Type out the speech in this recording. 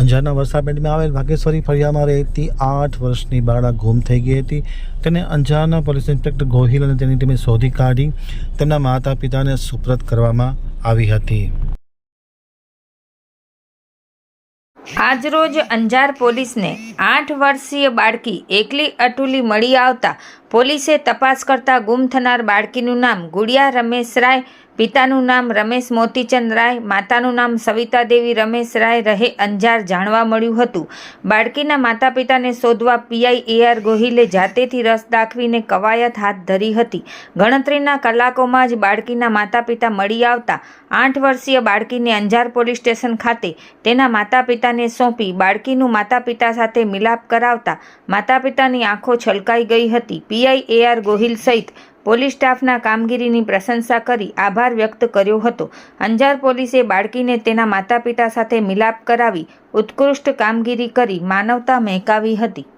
અંજારના વરસાદમાં આવેલ ભાગેશ્વરી ફળિયામાં રહેતી આઠ વર્ષની બાળા ગુમ થઈ ગઈ હતી. તેને અંજારના પોલીસ ઇન્સ્પેક્ટર ગોહિલ અને તેની ટીમે શોધી કાઢી. તેમના માતા પિતાને સુપ્રત કરવામાં આવી હતી. આજરોજ અંજાર પોલીસને આઠ વર્ષીય બાળકી એકલી અટુલી મળી આવતા પોલીસે તપાસ કરતા ગુમ થનાર બાળકીનું નામ ગુડિયા રમેશ રાય, પિતાનું નામ રમેશ મોતીચંદ રાય, માતાનું નામ સવિતા દેવી રમેશ રાય રહે અંજાર જાણવા મળ્યું હતું. બાળકીના માતા પિતાને શોધવા પીઆઈ એઆર ગોહિલે જાતેથી રસ દાખવીને કવાયત હાથ ધરી હતી. ગણતરીના કલાકોમાં જ બાળકીના માતા પિતા મળી આવતા આઠ વર્ષીય બાળકીને અંજાર પોલીસ સ્ટેશન ખાતે તેના માતા પિતાને સોંપી બાળકીનું માતા પિતા સાથે મિલાપ કરાવતા માતા પિતાની આંખો છલકાઈ ગઈ હતી. પીઆઈ એઆર ગોહિલ સહિત પોલીસ સ્ટાફના કામગીરીની પ્રશંસા કરી આભાર વ્યક્ત કર્યો હતો. અંજાર પોલીસે બાળકીને તેના માતા પિતા સાથે મિલાપ કરાવી ઉત્કૃષ્ટ કામગીરી કરી માનવતા મહેકાવી હતી.